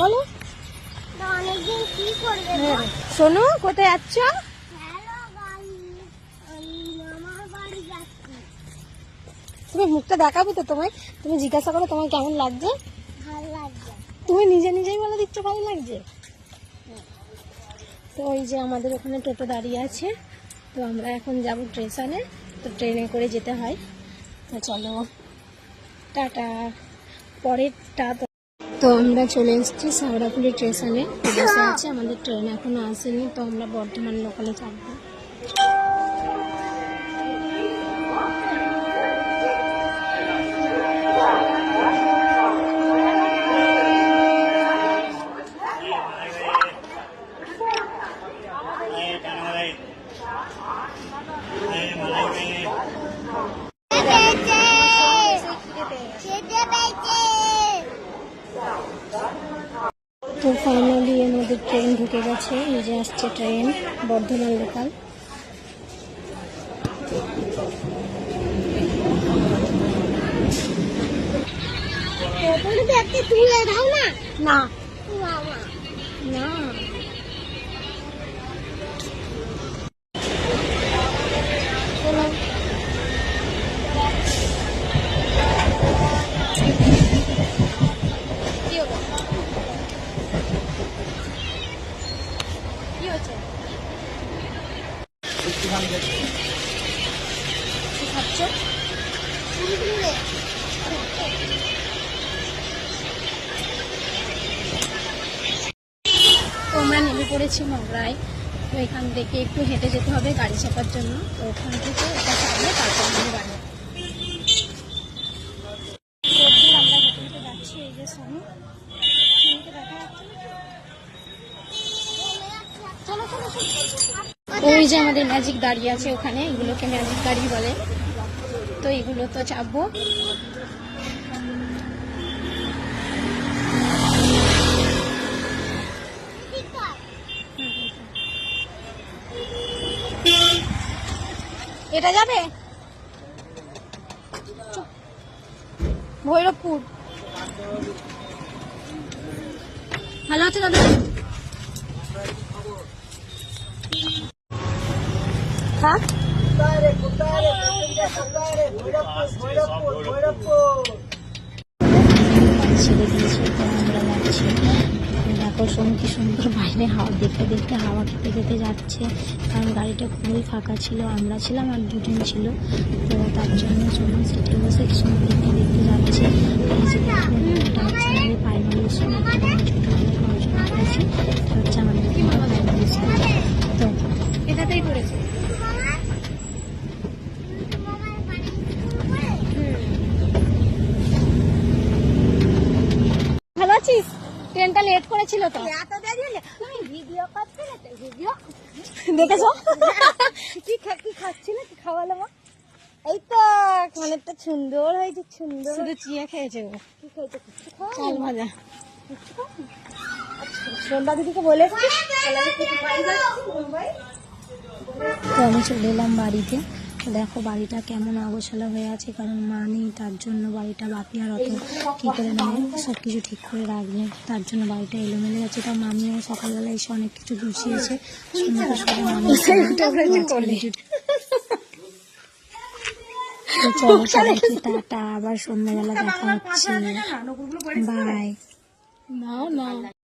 বলো। গো? হ্যাঁ। শোনো কোথায় যাচ্ছ? তুমি মুখটা দেখাবো তো তোমায়। তুমি জিজ্ঞাসা করো তোমার কেমন লাগছে। তুমি নিজে নিজেই বলে দিচ্ছ ভালো লাগছে। তো ওই যে আমাদের ওখানে টোটো দাঁড়িয়ে আছে। তো আমরা এখন যাব স্টেশনে। তো ট্রেনে করে যেতে হয়। তো চলো টাটা। পরের টা তো আমরা চলে এসেছি সাগরাপুরি স্টেশনে। বসে আছে, আমাদের ট্রেন এখনও আসেনি, তো আমরা বর্ধমান লোকালে চাপবো তো ফাইনালি আমাদের ট্রেন ঢুকে গেছে। এই যে আসছে ট্রেন বর্ধমান লোকাল না। না। না কি খাচ্ছ কুড়কুড়ে তো আমরা নেমে পড়েছি মগরায়। তো এখান থেকে একটু হেঁটে যেতে হবে গাড়ি চাপার জন্য। তো ওখান থেকে এটা চাপলে তারপর আমরা বাড়ি রোদ্দুর আমরা হেঁটে হেঁটে যাচ্ছি এই যে সোনু সোনুকে দেখা যাচ্ছে না? চলো চলো চলো ওই যে আমাদের ম্যাজিক দাঁড়িয়ে আছে ওখানে, এগুলোকে ম্যাজিক গাড়ি বলে। তো এগুলো তো চাপবো। এটা যাবে? ভৈরবপুর। ভালো আছে দাদা? আমরা যাচ্ছি সোনু কি সুন্দর বাইরে হাওয়া দেখতে দেখতে হাওয়া খেতে খেতে যাচ্ছে কারণ গাড়িটা খুবই ফাঁকা ছিল। আমরা ছিলাম আর দুজন ছিল তো তার জন্য সোনু সিটে বসে কি সুন্দর দেখতে দেখতে যাচ্ছে ফাইনাল স্কুল ছোটোবেলায় পড়াশোনা করেছি এটা হচ্ছে আমাদের ফাইনাল স্কুল তো এটাতেই পড়েছে ভালো আছিস ট্রেনটা লেট করেছিল তো। এত দেরি তুমি ভিডিও করতে না ভিডিও দেখেছ? কি খা কি খাচ্ছিল? কি খাওয়ালো মা? এই তো অনেকটা সুন্দর হয়েছে সুন্দর শুধু চিয়া খেয়েছে কি কিছু খাও চাল ভাজা। সন্ধ্যা দিদিকে বলে এসছিস? আমি চলে এলাম বাড়িতে। দেখো বাড়িটা কেমন অগোছালো হয়ে আছে কারণ মা নেই তার জন্য বাড়িটা বাপি আর অত কী করে নেয় সব কিছু ঠিক করে রাখবে। তার জন্য বাড়িটা এলোমেলো আছে। তা মামিও সকালবেলা এসে অনেক কিছু গুছিয়েছে। চলো সবাইকে টাটা আবার সন্ধ্যাবেলা দেখা হচ্ছে। বাই। না না